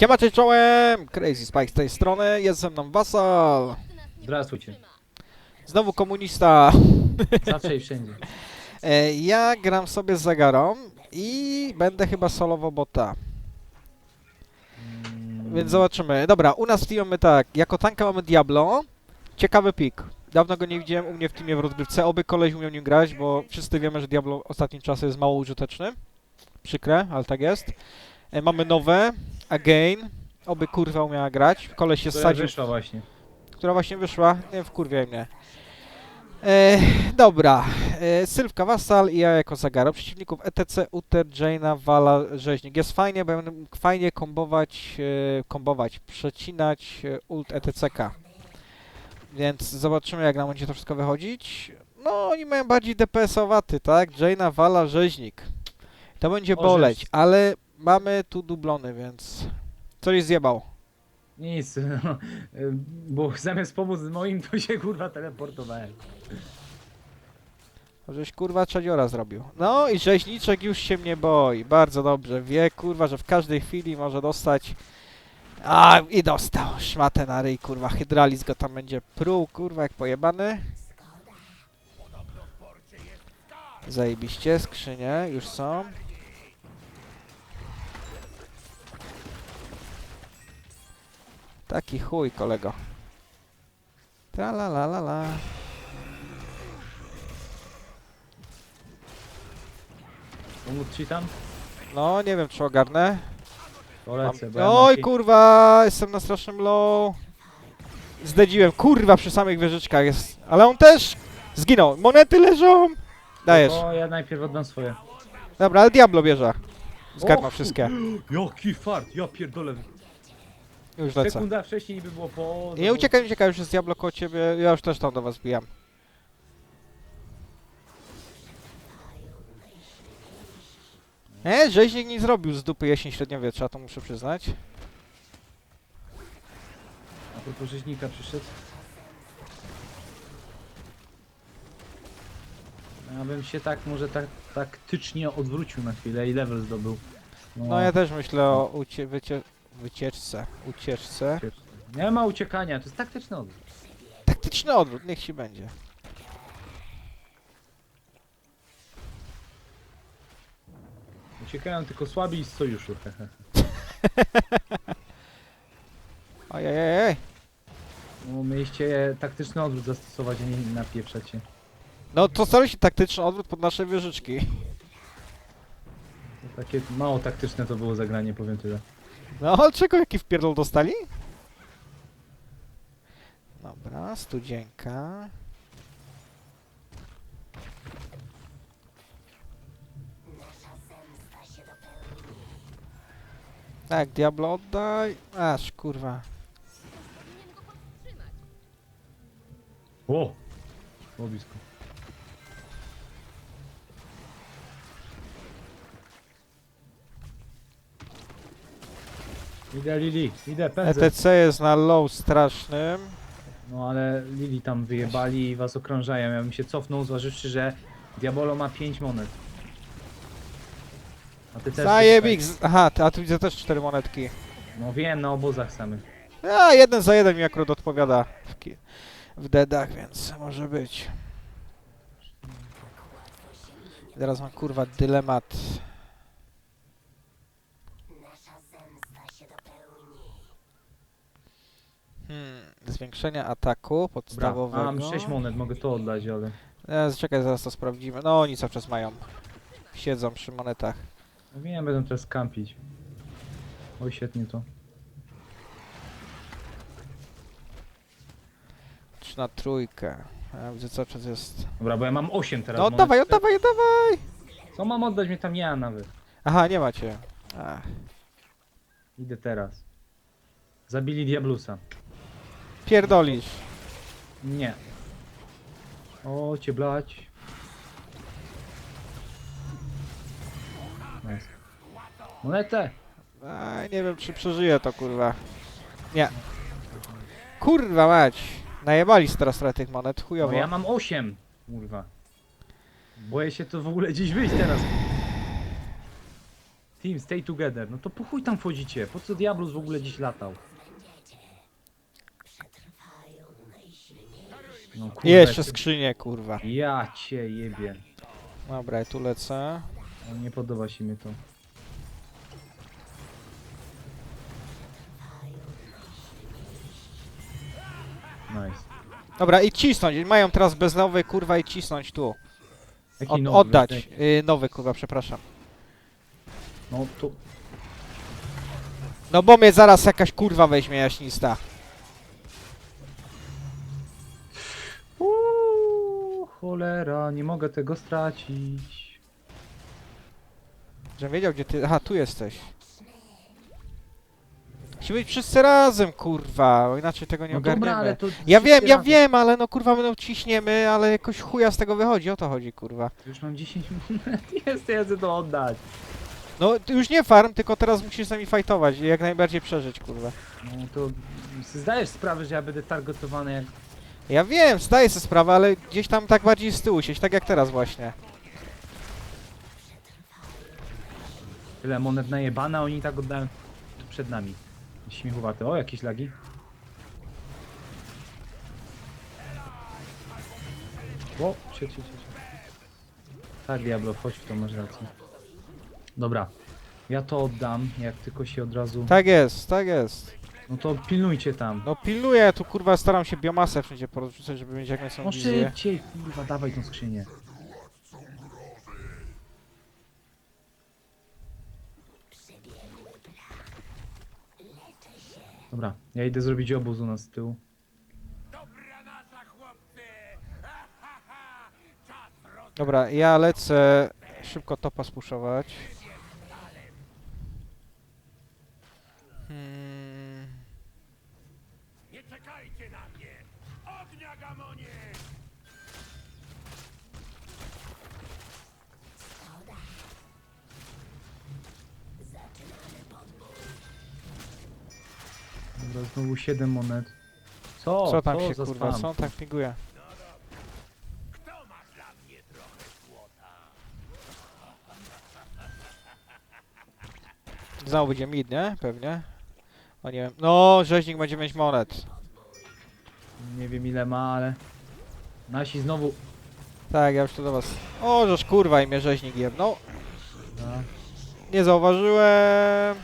Siema, cześć czołem! Crazy Spike z tej strony, jest ze mną Wasal. Zdravствуйте. Znowu komunista. Zawsze i wszędzie. E, ja gram sobie z Zagarą i będę chyba solowo bota. Mm, Więc zobaczymy. Dobra, u nas w teamie mamy tak, jako tanka mamy Diablo. Ciekawy pik. Dawno go nie widziałem u mnie w teamie w rozgrywce. Oby koleś umiał nim grać, bo wszyscy wiemy, że Diablo ostatnim czasem jest mało użyteczny. Przykre, ale tak jest. E, mamy nowe, Again. Oby kurwa umiała grać. Koleś się która sadził wyszła właśnie. która właśnie wyszła. Nie wkurwiaj mnie. E, dobra. E, Sylwka Vassal i ja jako Zagaro. Przeciwników ETC, Uther, Jaina, Vala, Rzeźnik. Jest fajnie, bo będę mógł fajnie kombować, e, kombować, przecinać e, ult ETCK. Więc zobaczymy jak nam będzie to wszystko wychodzić. No, oni mają bardziej DPS-owaty, tak? Jaina, Vala, Rzeźnik. To będzie boleć, ale mamy tu dublony, więc... Coś zjebał. Nic, no, bo zamiast pomóc moim, to się kurwa teleportowałem. Żeś kurwa czadziora zrobił. No i rzeźniczek już się mnie boi. Bardzo dobrze. Wie kurwa, że w każdej chwili może dostać. A i dostał. Szmatę na ryj, kurwa. Hydralis go tam będzie pruł, kurwa, jak pojebany. Zajebiście, skrzynie już są. Taki chuj, kolego. Tra la la la la. Pomóc ci tam? No, nie wiem, czy ogarnę. Polecę, bo ja mam Oj, kurwa, jestem na strasznym low. Zdedziłem, kurwa, przy samych wieżyczkach jest. Ale on też zginął. Monety leżą. Dajesz. O, ja najpierw oddam swoje. Dobra, ale Diablo bierze. Zgarnął O, wszystkie. Jaki fart, ja pierdolę. Już lecę. Sekunda wcześniej niby było po... Nie uciekaj, uciekaj, już jest Diablo koło ciebie. Ja już też tam do was bijam. Nie, rzeźnik nie zrobił z dupy jesień średniowiecza, to muszę przyznać. A propos rzeźnika przyszedł. Ja bym się tak może tak taktycznie odwrócił na chwilę i level zdobył. No ja też myślę o ucie wycie wycieczce. Ucieczce. Nie ma uciekania, to jest taktyczny odwrót. Taktyczny odwrót, niech ci będzie. Uciekają tylko słabi z sojuszu. Ojej, No, mieliście taktyczny odwrót zastosować, a nie napieprzacie. No to stary się taktyczny odwrót pod nasze wieżyczki. Takie mało taktyczne to było zagranie, powiem tyle. No ale czego jaki wpierdol dostali? Dobra, studzienka. Tak, Diablo oddaj. Aż kurwa. O! Było Idę Lili, idę, pędzę. ETC jest na low strasznym. No ale Lili tam wyjebali i was okrążają. Ja bym się cofnął, zważywszy, że Diabolo ma 5 monet. A ty też. Zajebik! z- Aha, a tu widzę też cztery monetki. No wiem, na obozach samych. A, jeden za jeden mi akurat odpowiada w, ki- w deadach, więc może być. Teraz mam kurwa dylemat. Zwiększenia ataku podstawowego. mam 6 monet, mogę to oddać, ale... E, czekaj, zaraz to sprawdzimy. No, oni cały czas mają. Siedzą przy monetach. No wiem, będę teraz kampić. Oj, świetnie to. Czy na trójkę. Ja widzę cały czas jest. Dobra, bo ja mam 8 teraz No monet. oddawaj, oddawaj, oddawaj! Co mam oddać? Mnie tam ma nawet. Aha, nie macie. Ach. Idę teraz. Zabili Diablusa. Pierdolisz. Nie. O, cię blać. Nice. Monetę! A, nie wiem, czy przeżyję to, kurwa. Nie. Kurwa mać. Najebali teraz trochę tych monet, No chujowo. ja mam 8. Kurwa. Boję się to w ogóle dziś wyjść teraz. Team, stay together. No to po chuj tam wchodzicie? Po co Diablus w ogóle dziś latał? No kurwa, Jeszcze skrzynię, kurwa. Ja cię jebie. Dobra, ja tu lecę. No, nie podoba się mi to. Nice. Dobra, i cisnąć. Mają teraz bez nowy, kurwa, i cisnąć tu. Jaki Od, nowy, oddać. Y, nowy, kurwa, przepraszam. No to... No bo mnie zaraz jakaś kurwa weźmie jaśnista. Cholera, nie mogę tego stracić. Żebym wiedział, gdzie ty... Aha, tu jesteś. Musimy być wszyscy razem, kurwa, bo inaczej tego nie No ogarniemy. dobra, ale to... Ja wiem, ja wiem, ale no kurwa, my no ciśniemy, ale jakoś chuja z tego wychodzi, o to chodzi, kurwa. Już mam 10 minut, jest, ja chcę to oddać. No, ty już nie farm, tylko teraz musisz z nami fajtować i jak najbardziej przeżyć, kurwa. No to zdajesz sprawę, że ja będę targetowany jak... Ja wiem, zdaję sobie sprawę, ale gdzieś tam tak bardziej z tyłu sieć, tak jak teraz właśnie. Tyle monet najebane, a oni tak oddają tu przed nami. Śmiechowaty. O, jakieś lagi. O, cie, cie, cie, cie. Tak, Diablo, chodź w to, masz rację. Dobra. Ja to oddam, jak tylko się od razu... Tak jest, tak jest. No to pilnujcie tam. No pilnuję, tu kurwa staram się biomasę wszędzie porozrzucać, żeby mieć jak najlepszą No wizję. szybciej, kurwa, dawaj tą skrzynię. Dobra, ja idę zrobić obóz u nas z tyłu. Dobra, ja lecę szybko topa spuszować. Znowu 7 monet. Co? Co tam się za kurwa, spam? co on tak pinguje? Kto ma dla mnie trochę złota? Znowu będzie mid, nie? Pewnie. O nie wiem. No, rzeźnik ma 9 monet. Nie wiem ile ma, ale... Nasi znowu... Tak, ja już tu do was. O, żeż kurwa i mnie rzeźnik jebnął. A, Nie zauważyłem.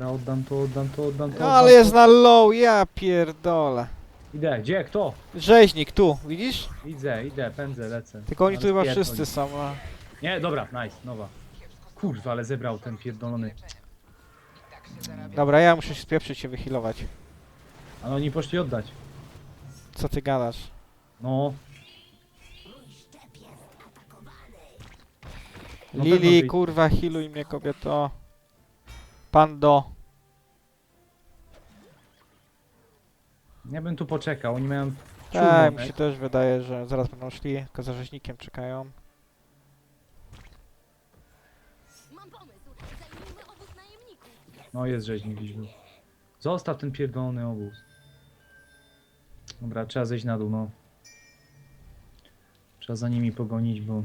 Dobra, oddam to, oddam to, oddam to. Ale jest na low, ja pierdolę. Idę, gdzie? Kto? Rzeźnik, tu, widzisz? Idę, idę, pędzę, lecę. Tylko oni tu chyba wszyscy są. A. Nie, dobra, nice, nowa. Kurwa, ale zebrał ten pierdolony. Dobra, ja muszę się spieprzyć się wyhealować. Ale oni poszli oddać. Co ty gadasz? No. Pewno, Lili, kurwa, healuj mnie kobieto. Pando. Ja bym tu poczekał, oni mają Tak, mi się też wydaje, że zaraz będą szli, tylko za rzeźnikiem czekają. Mam pomysł. Zajmijmy obóz najemników. No jest rzeźnik gdzieś był. Zostaw ten pierdolony obóz. Dobra, trzeba zejść na dół, no. Trzeba za nimi pogonić, bo...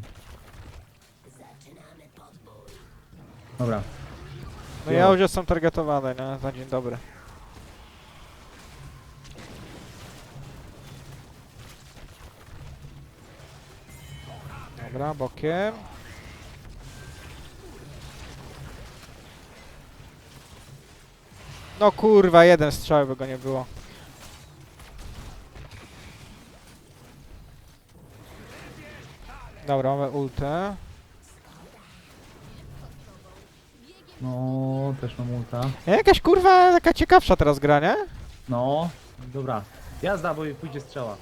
Dobra, No ja już jestem targetowany, nie? Na dzień dobry. Dobra, bokiem. No kurwa, jeden strzał by go nie było. Dobra, mamy ultę. No też mam ulta. Jakaś kurwa taka ciekawsza teraz gra, nie? No, dobra. Jazda, bo pójdzie strzała.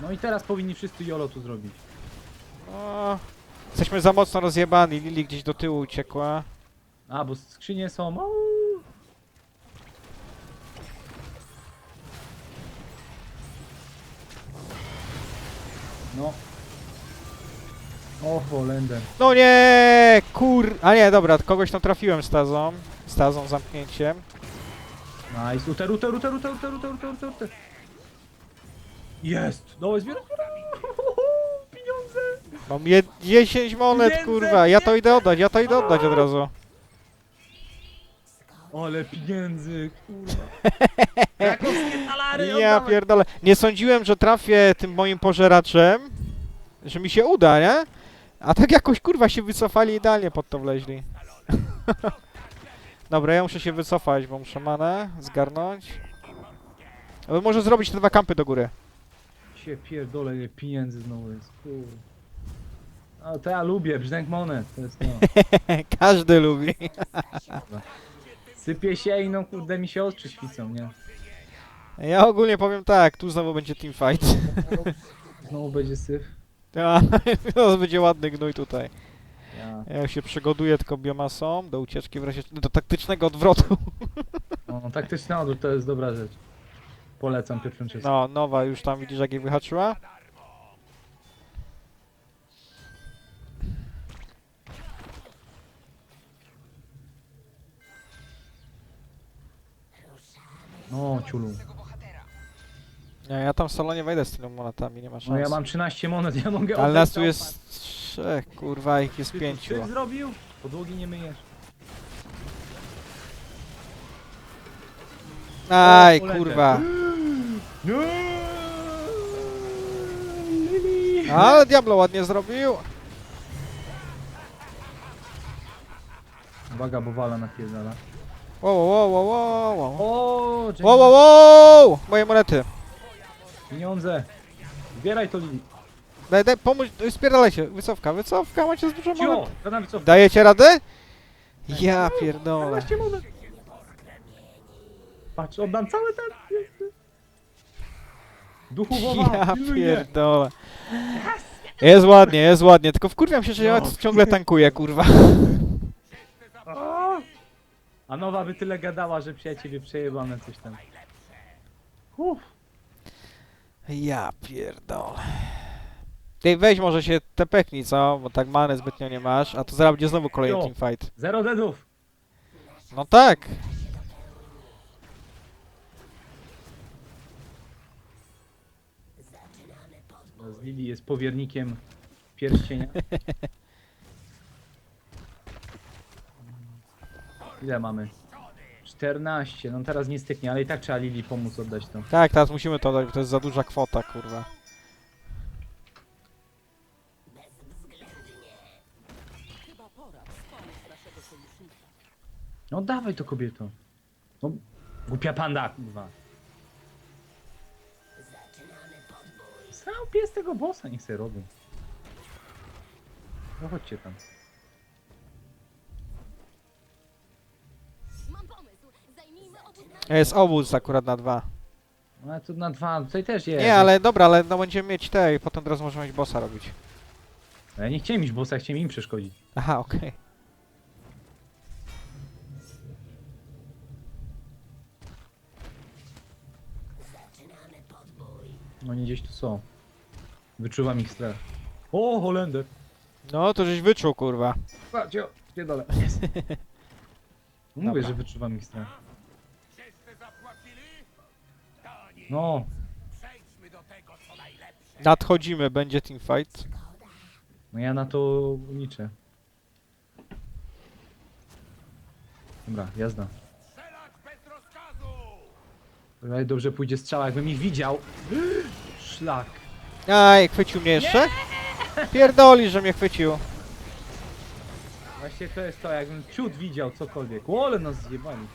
No i teraz powinni wszyscy jolo tu zrobić. O, jesteśmy za mocno rozjebani, Lili gdzieś do tyłu uciekła. A, bo skrzynie są. No. O, Holender. No nie, kur... A nie, dobra, kogoś tam trafiłem stazą. Stazą, zamknięciem. Nice. Uter, uter, uter, uter, uter, uter, uter, uter, uter. Jest! Zbieraj, zbieraj! Pieniądze! Mam je 10 monet, kurwa. Ja to idę oddać, ja to idę oddać od razu. Ale pieniędzy, kurwa. Krakowskie talary, Ja oddawaj. pierdolę. Nie sądziłem, że trafię tym moim pożeraczem, że mi się uda, nie? A tak jakoś kurwa się wycofali idealnie pod to wleźli. Dobra, ja muszę się wycofać, bo muszę manę zgarnąć. Ale może zrobić te dwa kampy do góry. się pierdolę, ile pieniędzy znowu jest, kurwa. A to ja lubię, brzdęk monet, to jest to. Każdy lubi. Sypie się i no kurde mi się oczy świcą, nie? Ja ogólnie powiem tak, tu znowu będzie teamfight. Znowu będzie syf. A, Teraz będzie ładny gnój tutaj. Ja. Ja się przygotuję tylko biomasą do ucieczki w razie... do taktycznego odwrotu. No, taktyczny odwrót to jest dobra rzecz. Polecam pierwszą część. No, nowa już tam widzisz jak jej wyhaczyła? No, ciulu. Nie, ja tam w salonie wejdę z tymi monetami, nie ma No szans. ja mam 13 monet, ja mogę Ale oddać nas tu całą- jest trzech, kurwa, ich jest Ty tu pięciu. syf zrobił? Podłogi nie myjesz. Aj, poleciał. kurwa. Ale Diablo ładnie zrobił. Uwaga, bo wala napierdala. Wow, wow, wow, wow, wow. O, Jack- Wow, wow, wow! Moje monety. Pieniądze! Zbieraj to Lili. Daj, daj, pomóż, spierdalajcie. Wycofka, wycofka, macie z dużo Cio! monet. Dajecie radę? Ja pierdolę. 12 monet. Patrz, oddam cały ten. Duchu woła, Ja pierdolę. Jest ładnie, jest ładnie, tylko wkurwiam się, że ja No. ciągle tankuję, kurwa. A! A nowa by tyle gadała, że przyjaciele przejebane coś tam. Uff. Ja pierdolę. Ty weź może się tepeknij, co? Bo tak many zbytnio nie masz, a to zaraz będzie znowu kolejny teamfight. Zero deadów. No tak. Z Lili jest powiernikiem pierścienia. Ile mamy? 14, no teraz nie styknie, ale i tak trzeba Lili pomóc oddać to. Tak, teraz musimy to dać, bo to jest za duża kwota, kurwa. No dawaj to kobieto. No, głupia panda, kurwa. Sam pies tego bossa, niech se robią. No chodźcie tam. Jest obóz akurat na dwa. No ale tu na dwa, tutaj też jest. Nie, ale dobra, ale no będziemy mieć te i potem teraz możemy mieć bossa robić. Ja nie chciałem iść bossa, chciałem im przeszkodzić. Aha, okej. No nie gdzieś tu są. Wyczuwam ich strach. O, Holender! No, to żeś wyczuł, kurwa. Patrzcie, spierdolę. Jest. No Mówię, Dobra. że wyczuwam ich strach. Zapłacili? To nie. No, Przejdźmy do tego, co najlepsze. Nadchodzimy, będzie teamfight. no ja na to liczę. Dobra, jazda. Strzelać bez rozkazu! Ale dobrze pójdzie strzała, jakbym ich widział. Szlak. Aj, chwycił mnie jeszcze? Pierdoli, że mnie chwycił. Właśnie to jest to, jakbym ciut widział cokolwiek. O, ale nas zjebali.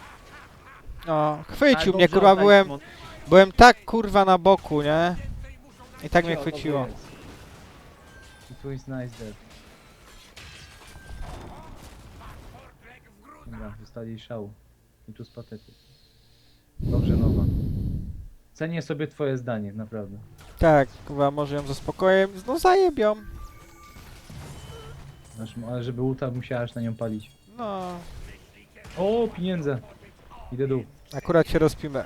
No, chwycił mnie, kurwa, byłem, byłem tak, kurwa, na boku, nie? I tak mnie chwyciło. to jest. I tu jest nice dead. Dobra, zostali szału. I tu z patety. Dobrze, nowa. Cenię sobie twoje zdanie, naprawdę. Tak, kurwa, może ją ze spokojem, no zajebią. Aż, ale żeby ulta musiałaś na nią palić. No, O, pieniądze! Idę dół. Akurat się rozpimy.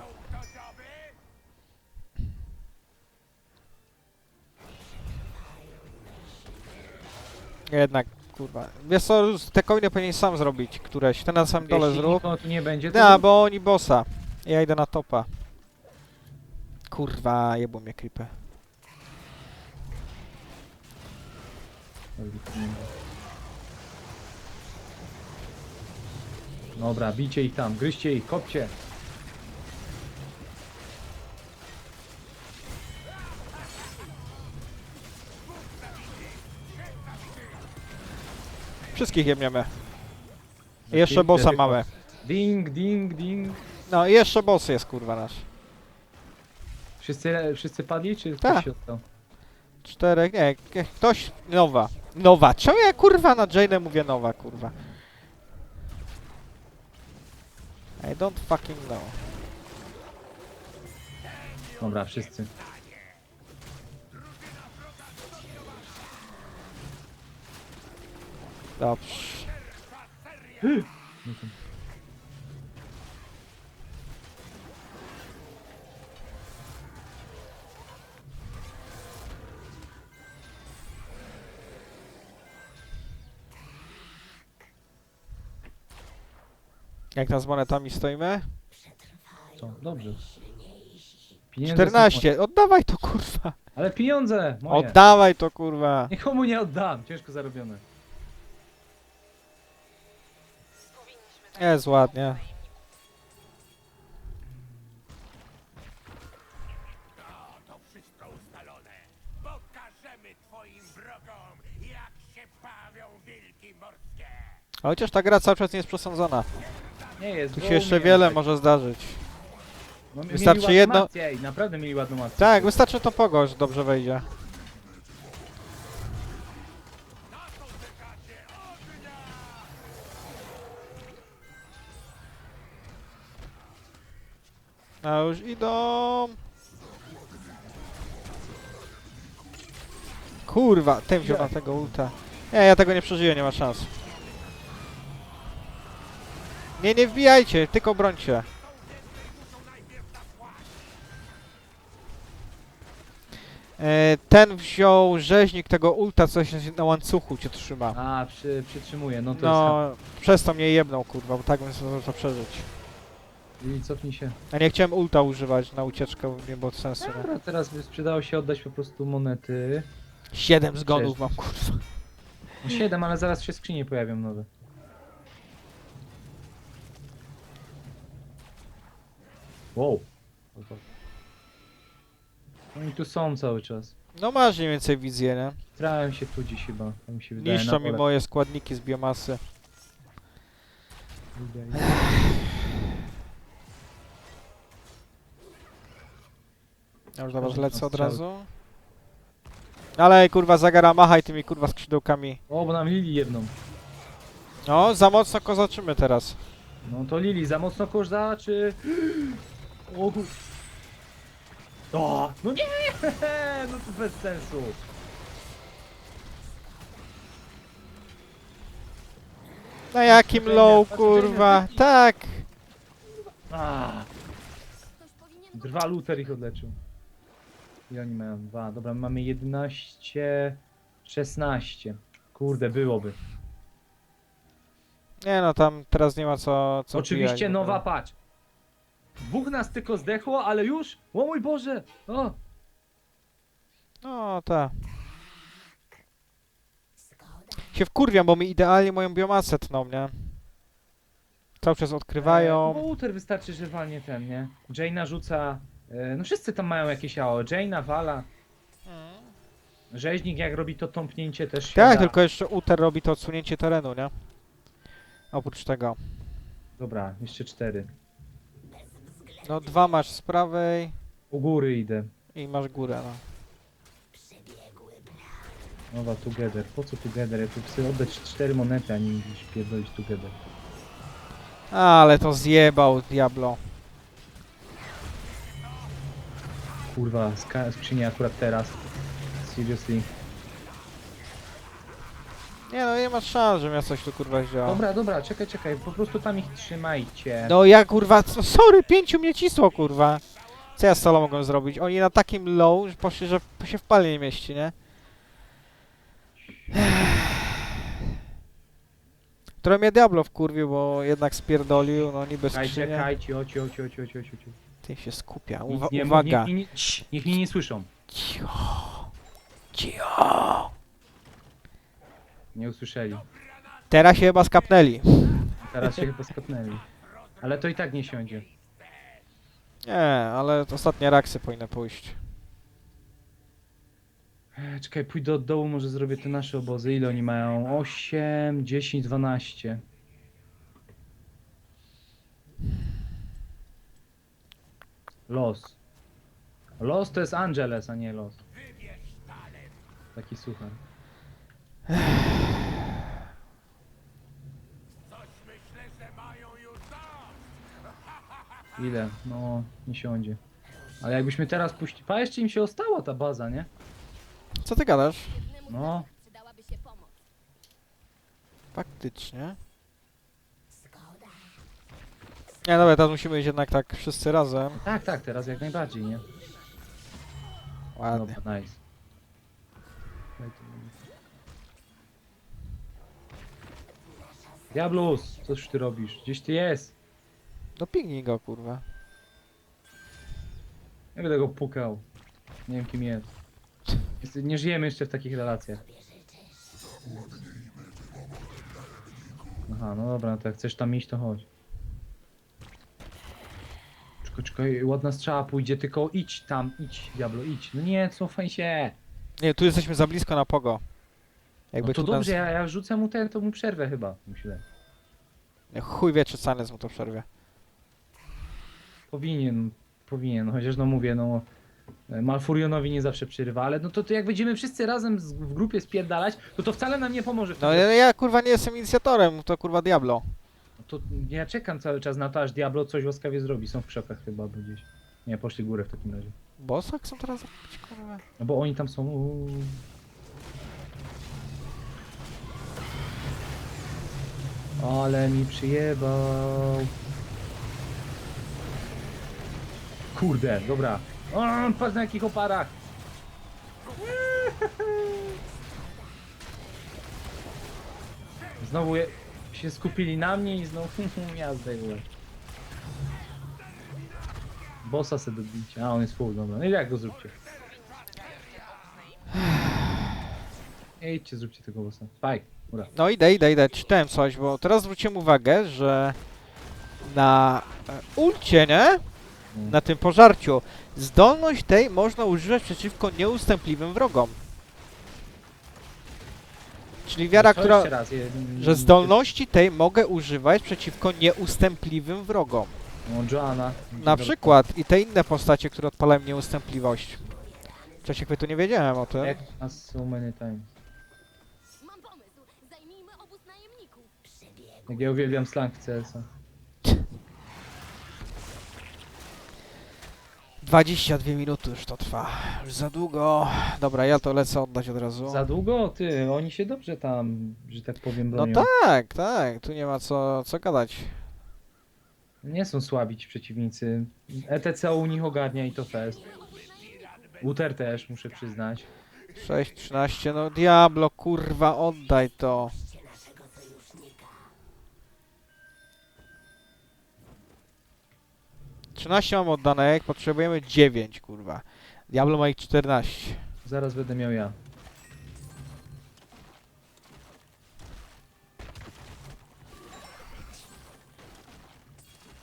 Jednak, kurwa. Wiesz co, te coiny powinien sam zrobić któreś. Ten na samym dole zrób. nikogo tu nie będzie, to... Da, bo oni bossa. Ja idę na topa. Kurwa, jebło mnie creepy. Dobra, bicie ich tam, gryźcie ich, kopcie. Wszystkich jemiemy. I jeszcze bossa mamy. Ding, ding, ding. No i jeszcze boss jest kurwa nasz. Wszyscy, wszyscy padli, czy Tak. ktoś się oddał? Czterech, nie, k- ktoś, nowa. Nowa, czemu ja kurwa na Jane'ę mówię nowa kurwa? I don't fucking know. Dobra, wszyscy. Dobrze. Jak tam z monetami stoimy? Co? Dobrze. Pieniądze są 14, oddawaj to kurwa. moje. Ale pieniądze! Moje. Oddawaj to kurwa. Nikomu nie oddam, ciężko zarobione. Jest ładnie. To wszystko ustalone. Pokażemy twoim wrogom, jak się bawią wilki morskie. A Chociaż ta gra cały czas nie jest przesądzona. Nie jest. Tu bo się jeszcze umiem, wiele tak. może zdarzyć. No, wystarczy ładną jedno- Akcję, i naprawdę mieli ładną akcję. Tak, wystarczy to pogo, że dobrze wejdzie. A już idą. Kurwa, ten wziął na tego ulta. Nie, ja tego nie przeżyję, nie ma szans. Nie, nie wbijajcie, tylko brońcie. E, ten wziął rzeźnik tego ulta, coś na łańcuchu cię trzyma. A, przy, przytrzymuję, no to No, przez to mnie jebnął, kurwa, bo tak bym sobie to przeżyć. I cofnij się. Ja nie chciałem ulta używać na ucieczkę, bo nie było sensu. Dobra, teraz by sprzedało się oddać po prostu monety. Siedem zgonów mam, kurwa. No 7, ale zaraz się skrzynie pojawią nowe. Wow. Oni tu są cały czas. No masz mniej więcej wizję, nie? Trałem się tu dziś chyba, to mi się wydaje. Niszczą na mi pole. moje składniki z biomasy. Wydaje. Ja już do was lecę od razu. Ale kurwa, zagara machaj tymi kurwa skrzydełkami. O, bo nam Lili jedną. No, za mocno kozaczymy teraz. No to Lili, za mocno kożda, czy... O, ku- o, no nie! No to bez sensu. Na jakim low, kurwa? Tak! A, Ktoś powinien go Luther ich odleczył. I oni mają dwa. Dobra, my mamy 11, 16. Kurde, byłoby. Nie no, tam teraz nie ma co... co Oczywiście wbijać w nowa ogóle. patch. Dwóch nas tylko zdechło, ale już? O mój Boże! O! No, tak. Się wkurwiam, bo mi idealnie moją biomasę tną, nie? Cały czas E, odkrywają. No Luther wystarczy, że walnie ten, nie? Jaina rzuca... E, no wszyscy tam mają jakieś AO. Jaina wala. Rzeźnik jak robi to tąpnięcie też się Tak, da. tylko jeszcze Uter robi to odsunięcie terenu, nie? Oprócz tego. Dobra, jeszcze cztery. No, dwa masz z prawej U góry idę. i masz górę, no. Nowa together. Po co together? Ja tu chcę oddać cztery monety, a nie gdzieś pierdolić together. Ale to zjebał Diablo. Kurwa, skrzynia akurat teraz. Seriously. Nie no, nie ma szans, żebym ja coś tu kurwa wziął. Dobra, dobra, czekaj, czekaj. Po prostu tam ich trzymajcie. No ja kurwa, co- sorry, pięciu mnie cisło kurwa. Co ja z solo mogłem zrobić? Oni na takim low, że poszli, że się w pale nie mieści, nie? Trochę mnie Diablo wkurwił, bo jednak spierdolił, no niby Czekaj, skrzynię. czekaj, cio, cio, cio, cio, cio, cio. Ty się skupia, Uwa nie uwaga. Niech, mnie nie- Cii, niech mnie nie słyszą. Cicho. Cicho. Nie usłyszeli. Teraz się chyba skapnęli. Teraz się chyba skopnęli. Ale to i tak nie siądzie. Nie, ale ostatnie raksy powinny pójść. E, Czekaj, pójdę od dołu, może zrobię te nasze obozy. Ile oni mają? 8, 10, 12. Los. Los to jest Angeles, a nie los. Taki suchar. Coś myślę, że mają już dość. Ile? No, nie siądzie. Ale jakbyśmy teraz puścili... Pa, jeszcze im się ostała ta baza, nie? Co ty gadasz? No. z nas przydałaby się pomoc. Faktycznie. Nie, dobra, teraz musimy iść jednak tak wszyscy razem. Tak, tak, teraz jak najbardziej, nie? Ładnie. Dobra, nice. Diablus, coś ty robisz? Gdzieś ty jest? No pingnij go, kurwa. Ja będę go pukał. Nie wiem kim jest. jest. Nie żyjemy jeszcze w takich relacjach. Aha, no dobra, to jak chcesz tam iść, to chodź. Czekaj, czekaj, ładna strzała pójdzie, tylko idź tam, idź, Diablo, idź. No nie, cofaj się. Nie, tu jesteśmy za blisko na pogo. Jakby No to tu dobrze, nas... ja, ja rzucę mu ten, to mu przerwę chyba, myślę. Chuj wie, czy Sanes mu to przerwie. Powinien, powinien, no chociaż no mówię, no e, Malfurionowi nie zawsze przerywa, ale no to, to jak będziemy wszyscy razem z, w grupie spierdalać, to to wcale nam nie pomoże. No ja, ja kurwa nie jestem inicjatorem, to kurwa Diablo. To ja czekam cały czas na to, aż Diablo coś łaskawie zrobi. Są w krzakach chyba, bo gdzieś. Nie, poszli górę w takim razie. Bossa chcą teraz kurwa? No bo oni tam są. uuu. Ale mi przyjebał. Kurde, dobra. O, patrz na jakich oparach. Znowu je, się skupili na mnie i znowu jazdę w łeb. Bossa se dobicie. A on jest full, dobra. No i jak go zróbcie? Idźcie, zróbcie tego bossa. Spike, ura. No idę, idę, idę, czytałem coś, bo teraz zwróciłem uwagę, że na e, ulcie, nie? Na tym pożarciu, zdolność tej można używać przeciwko nieustępliwym wrogom. Czyli wiara, która... jeszcze Raz, je, Że zdolności tej mogę używać przeciwko nieustępliwym wrogom. No, Joanna. Na przykład i te inne postacie, które odpalają nieustępliwość. Wcześniej chwytu nie wiedziałem o tym. Jak nas so many times. Mam pomysł. Zajmijmy obóz najemników. Jak ja uwielbiam slang w CS-a. 22 minuty już to trwa. Już za długo. Dobra, ja to lecę oddać od razu. Za długo? Ty, oni się dobrze tam, że tak powiem, No bronią. tak, tak, tu nie ma co, co gadać. Nie są słabi ci przeciwnicy. ETC u nich ogarnia i to fest. Uter też, muszę przyznać. 6, 13, no Diablo, kurwa, oddaj to. Trzynaście mam oddanek, potrzebujemy 9, kurwa. Diablo ma ich 14. Zaraz będę miał ja.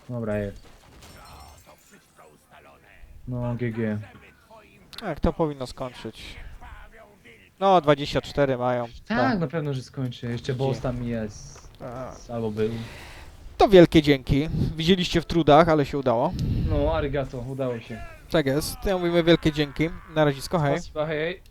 Dobra, jest. No, GG. Tak, to powinno skończyć. No, 24 mają. Tak, na pewno, że skończę. Jeszcze boss tam jest. Tak. Albo był. To wielkie dzięki. Widzieliście w trudach, ale się udało. No, arigato, udało się. Tak jest. To ja mówimy wielkie dzięki. Na razie, hej. Spasiba, hej.